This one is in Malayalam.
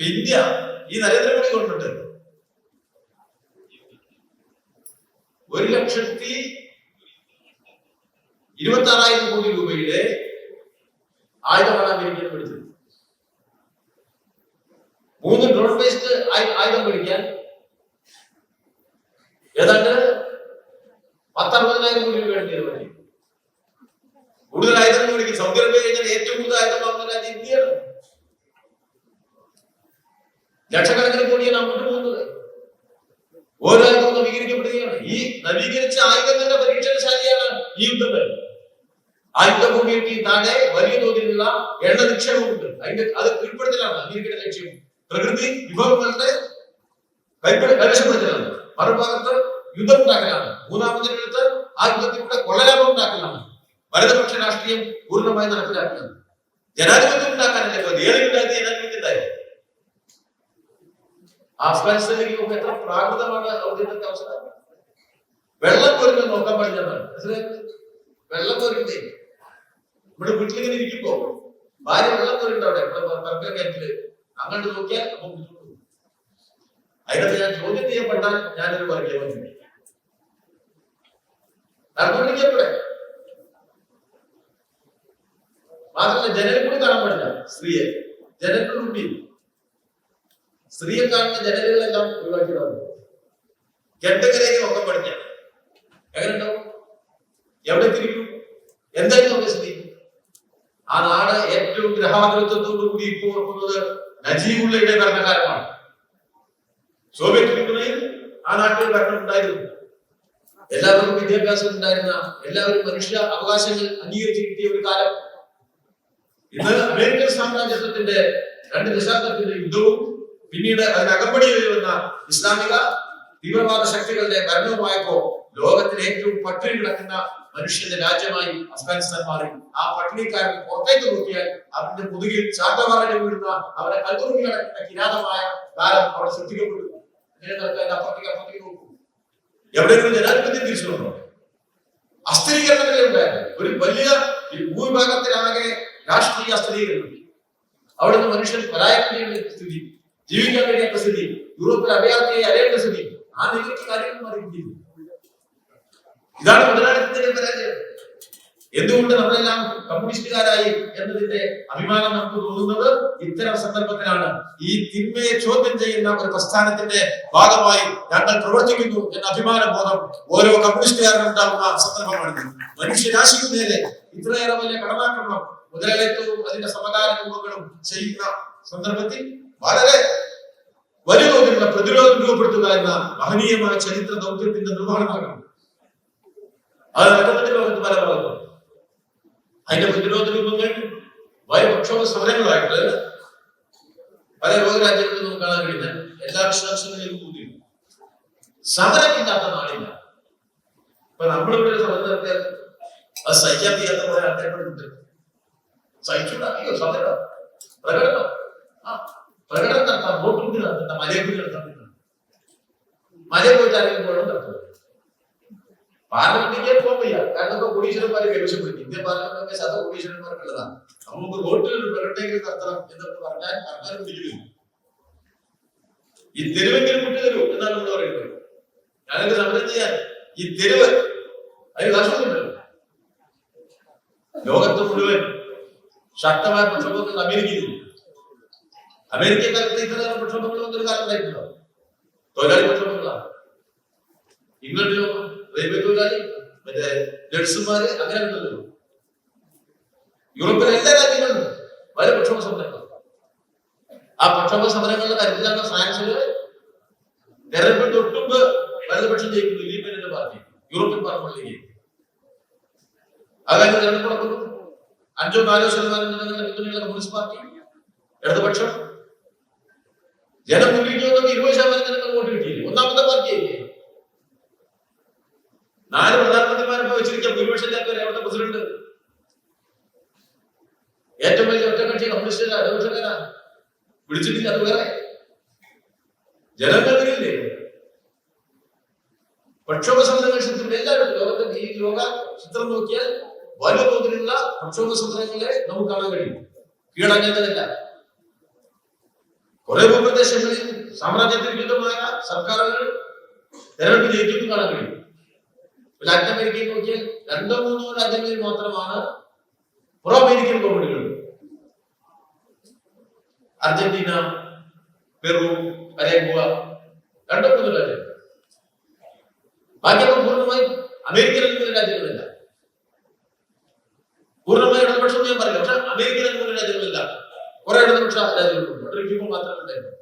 ഇന്ത്യ ഈ നരേന്ദ്രമോദി ഗവൺമെന്റ് ഒരു ലക്ഷത്തി ഇരുപത്തി ആറായിരം കോടി രൂപയുടെ ആയുധമാണ് അമേരിക്കയിൽ പിടിച്ചത് മൂന്ന് ഡ്രോൺ ബേസ്ഡ് ആയുധം പിടിക്കാൻ ഏതാണ്ട് പത്തറുപതിനായിരം കോടി രൂപ വേണ്ടി വരും കൂടുതൽ ആയുധങ്ങൾ പിടിക്കും സൗദി അറേബ്യ കഴിഞ്ഞാൽ ഏറ്റവും കൂടുതൽ ആയുധം വാങ്ങുന്ന രാജ്യം ഇന്ത്യയാണ്. ലക്ഷക്കണക്കിന് കോടിയാണ് അങ്ങോട്ട് പോകുന്നത്. ഓരോ ആയുധവും നവീകരിക്കപ്പെടുകയാണ്. ഈ നവീകരിച്ച ആയുധങ്ങളുടെ പരീക്ഷണശാലിയാണ് ഈ യുദ്ധങ്ങൾ. ആയുധഭൂമിക്ക് താഴെ വലിയ തോതിലുള്ള എണ്ണ നിക്ഷേപമുണ്ട്. അതിന്റെ അത് കീഴ്പ്പെടുത്തലാണ് അമേരിക്കയുടെ ലക്ഷ്യം. പ്രകൃതി വിഭവങ്ങളുടെ കൈവശപ്പെടുത്തലാണ്. മറുഭാഗത്ത് യുദ്ധം ഉണ്ടാക്കലാണ് മൂന്നാമതിനടുത്ത് ആ യുദ്ധത്തിലൂടെ കൊള്ളലാഭം ഉണ്ടാക്കലാണ്. വലതുപക്ഷ രാഷ്ട്രീയം പൂർണമായി നടപ്പിലാക്കുന്നത് ജനാധിപത്യം ഉണ്ടാക്കാനല്ലേ ഏതെങ്കിലും ജനാധിപത്യം ഉണ്ടായോ? അഫ്ഗാനിസ്ഥാനിലേക്ക് നോക്കുമ്പോൾ എത്ര പ്രാകൃതമാണ് അവിടുത്തെ അവസ്ഥ? വെള്ളം കോരുന്നത് നോക്കാൻ പഠിച്ചതാണ് വെള്ളം കോരുന്നേ ഇവിടെ വീട്ടിലിങ്ങനെ ഇരിക്കുമ്പോ ഭാര്യ വെള്ളം കോരുണ്ട് അവിടെ. പറമ്പ കയറ്റിൽ അങ്ങോട്ട് നോക്കിയാൽ അപ്പൊ ബുദ്ധിമുട്ട്. അതിനകത്ത് ഞാൻ ചോദ്യം ചെയ്യപ്പെട്ടാൽ ഞാനൊരു വർഗീയവാദി നടന്നുകൊണ്ടിരിക്കപ്പെടെ മാത്രമല്ല ജനനെ കൂടി കാണാൻ പാടില്ല. സ്ത്രീയെ. ജനലിലൂടി സ്ത്രീയെ കാണുന്ന ജനലുകളെല്ലാം ഒഴിവാക്കിയതാണ്. കെട്ടകരേക്ക് ഒക്കെ പഠിക്കാം എങ്ങനെ ഉണ്ടാവും എവിടെ തിരിക്കും? എന്തായാലും നമുക്ക് സ്ഥിതി? ആ നാട് ഏറ്റവും ഗ്രഹാതൃത്വത്തോടു കൂടി ഇപ്പോൾ ഓർക്കുന്നത് നജീബുള്ളയുടെ ഭരണകാലമാണ് സോവിയറ്റ് യൂണിയനിൽ ആ നാട്ടിൽ ഭരണം ഉണ്ടായിരുന്നു എല്ലാവർക്കും വിദ്യാഭ്യാസം ഉണ്ടായിരുന്ന എല്ലാവരും മനുഷ്യ അവകാശങ്ങൾ അംഗീകരിച്ച് കിട്ടിയ ഒരു കാലം. ഇന്ന് അമേരിക്കൻ സാമ്രാജ്യത്വത്തിന്റെ രണ്ട് ദശാബ്ദത്തിന്റെ യുദ്ധവും പിന്നീട് അതിനകമ്പടി വരുന്ന ഇസ്ലാമിക തീവ്രവാദ ശക്തികളുടെ ഭരണവുമായപ്പോ ലോകത്തിലെ ഏറ്റവും പട്ടിണി കിടക്കുന്ന മനുഷ്യന്റെ രാജ്യമായി അഫ്ഗാനിസ്ഥാൻ മാറി. ആ പട്ടിണിക്കാരൻ പുറത്തേക്ക് നോക്കിയാൽ അവന്റെ മുതുകിൽ ചാട്ടവാറടി വീഴുന്ന അവരെ കൽത്തുറുങ്ങി കിടക്കുന്ന കിരാതമായ കാലം അവിടെ സൃഷ്ടിക്കപ്പെട്ടു അങ്ങനെ നടക്കാൻ അപ്പുറത്തേക്ക് അപ്പുറത്തേക്ക് നോക്കൂ. എവിടെയെങ്കിലും ജനാധിപത്യം തിരിച്ചു വന്നോ അസ്ഥിരീകരണങ്ങളെ ഉണ്ടായിരുന്നു ഒരു വലിയ ഭൂവിഭാഗത്തിലാകെ രാഷ്ട്രീയ അസ്ഥിരീകരണം. അവിടുന്ന് മനുഷ്യൻ പലായനത്തിന്റെ സ്ഥിതി. ജീവിക്കാൻ കഴിയാത്ത സ്ഥിതി യൂറോപ്പിൽ അഭയാർത്ഥിയെ അറിയേണ്ട സ്ഥിതി ആ നിലയ്ക്ക് കാര്യങ്ങൾ മാറിയിരിക്കുന്നു. ഇതാണ് മുതലാളിത്തത്തിന്റെ പരാജയം. എന്തുകൊണ്ട് നമ്മളെല്ലാം കമ്മ്യൂണിസ്റ്റുകാരായി എന്നതിന്റെ അഭിമാനം നമുക്ക് തോന്നുന്നത് ഇത്തരം സന്ദർഭത്തിലാണ്. ഈ തിന്മയെ ചോദ്യം ചെയ്യുന്ന ഒരു പ്രസ്ഥാനത്തിന്റെ ഭാഗമായി ഞങ്ങൾ പ്രവർത്തിക്കുന്നു എന്ന അഭിമാന ബോധം ഓരോ കമ്മ്യൂണിസ്റ്റുകാരനും ഉണ്ടാകുന്ന സന്ദർഭമാണ്. മനുഷ്യരാശിക്കു നേരെ ഇത്രയേറെ വലിയ കടന്നാക്രമണം മുതലാളിത്തവും അതിന്റെ സമകാല രൂപങ്ങളും ചെയ്യുന്ന സന്ദർഭത്തിൽ വളരെ വലിയ തോതിലുള്ള പ്രതിരോധം രൂപപ്പെടുത്തുക എന്ന മഹനീയമായ ചരിത്ര ദൗത്യത്തിന്റെ നിർവഹണമാകണം അത് നടക്കുന്നുണ്ട് ലോകത്ത് പല ഭാഗത്തും അതിന്റെ പ്രതിരോധ രൂപങ്ങൾ വയപക്ഷോഭ സമരങ്ങളായിട്ട് പല ലോകരാജ്യങ്ങളിൽ നമുക്ക് കാണാൻ കഴിയുന്ന എല്ലാ വിശ്വാസങ്ങളിലും കൂടി സമരമില്ലാത്ത നാളില്ല ഇപ്പൊ നമ്മളിവിടെ ഒരു സമരം നടത്തിയാൽ അത് സഹിക്കാൻ ചെയ്യാത്ത കുറെ ആൾക്കാരുണ്ട്. സഹിച്ചുണ്ടാക്കിയോ സമരം? പ്രകടനം? ആ. പ്രകടനം നടത്താം വോട്ട് കൂടി നടത്തണ്ട മലയെ കൂടി നടത്താൻ മലയെ പോയിട്ട് ആരെങ്കിലും നടത്തുന്നത് പാർലമെന്റിലേക്ക് പോകാൻ കാരണം ഇപ്പൊ കോടീശ്വരന്മാരെ കൈവശപ്പെടുത്തി. ഇന്ത്യൻ പാർലമെന്റൊക്കെ ശത കോടീശ്വരന്മാർക്കുള്ളതാണ് അപ്പൊ നമുക്ക് വോട്ടിൽ ഒരു പ്രകടനമെങ്കിലും നടത്തണം എന്നൊക്കെ പറഞ്ഞാൽ സർക്കാർ പിടിക്കുന്നു ഈ തെരുവെങ്കിലും വിട്ടു എന്നാണ് നമ്മൾ പറയുന്നത്. ഞാനൊക്കെ സമരം ചെയ്യാൻ ഈ തെരുവ് അതിന് നഷ്ടമുണ്ടല്ലോ ലോകത്ത് മുഴുവൻ ശക്തമായ പ്രക്ഷോഭങ്ങൾ അമേരിക്കയിൽ അമേരിക്കൻ കാലത്ത് ഇത്തരം പ്രക്ഷോഭങ്ങൾ വന്നൊരു കാലത്തായിട്ടുണ്ടോ തൊഴിലാളി പ്രക്ഷോഭങ്ങളാണ്. ഇങ്ങോട്ട് റെയിൽവേ തൊഴിലാളി മറ്റേ നഴ്സുമാര് അങ്ങനെ ഉണ്ടല്ലോ. യൂറോപ്പിലെ എല്ലാ രാജ്യങ്ങളിലും വളരെ പ്രക്ഷോഭ സമരങ്ങൾ. ആ പ്രക്ഷോഭ സമരങ്ങളുടെ കാര്യത്തിലാണ് ഫ്രാൻസിൽ തെരഞ്ഞെടുപ്പ് ഒട്ടുമ്പ് വലതുപക്ഷം ജയിക്കുന്നു ലീബിന്റെ പാർട്ടി യൂറോപ്യൻ പാർലമെന്റിലേക്ക് അതായത് തെരഞ്ഞെടുപ്പ് നടക്കുന്നു. അഞ്ചോ നാലോ ശതമാനം ജനങ്ങളുടെ പിന്തുണയുള്ള കമ്മ്യൂണിസ്റ്റ് പാർട്ടി ഇടതുപക്ഷം ജനം മുന്നിലേക്ക് ഇരുപത് ശതമാനം ജനങ്ങൾ വോട്ട് കിട്ടിയില്ലേ? ഒന്നാമത്തെ പാർട്ടിയായില്ലേ നാല് പ്രധാനമന്ത്രിമാരെ വെച്ചിരിക്കാൻ ഭൂരിപക്ഷം ഇല്ലാത്തവരെ അവിടുത്തെ പ്രസിഡന്റ്. ഏറ്റവും വലിയ ഒറ്റക്കക്ഷി കമ്മ്യൂണിസ്റ്റ് ഇടതുപക്ഷക്കാരാ വിളിച്ചിട്ടില്ല അത് വേറെ. ജനങ്ങളില്ലേ പ്രക്ഷോഭ ചിത്രം എല്ലാവരും ലോകത്തെ ഈ ലോക ചിത്രം നോക്കിയാൽ വലിയ തോതിലുള്ള പ്രക്ഷോഭ സമരങ്ങളെ നമുക്ക് കാണാൻ കഴിയും. കീഴടങ്ങേണ്ടതല്ല. കുറെ ഭൂപ്രദേശങ്ങളിൽ സാമ്രാജ്യത്തിന് വിരുദ്ധമായ സർക്കാരുകൾ തെരഞ്ഞെടുപ്പ് ജയിക്കുന്നു കാണാൻ കഴിയും. ലാറ്റിൻ അമേരിക്കയിൽ നോക്കിയാൽ രണ്ടോ മൂന്നോ രാജ്യങ്ങളിൽ മാത്രമാണ് പ്രോ അമേരിക്കൻ കോമഡികൾ. അർജന്റീന പെറു പരേഗുവ രണ്ടോ മൂന്നോ രാജ്യങ്ങൾ. ബാക്കിയൊക്കെ പൂർണമായി അമേരിക്കൻ അനുകൂല രാജ്യങ്ങളില്ല. പൂർണമായി ഇടതുപക്ഷം ഞാൻ പറയില്ല. പക്ഷെ അമേരിക്കൻ അനുകൂല രാജ്യങ്ങളില്ല. കുറെ ഇടതുപക്ഷ രാജ്യങ്ങളുണ്ട് റിവ്യൂ മാത്രമേ ഉണ്ടായിരുന്നു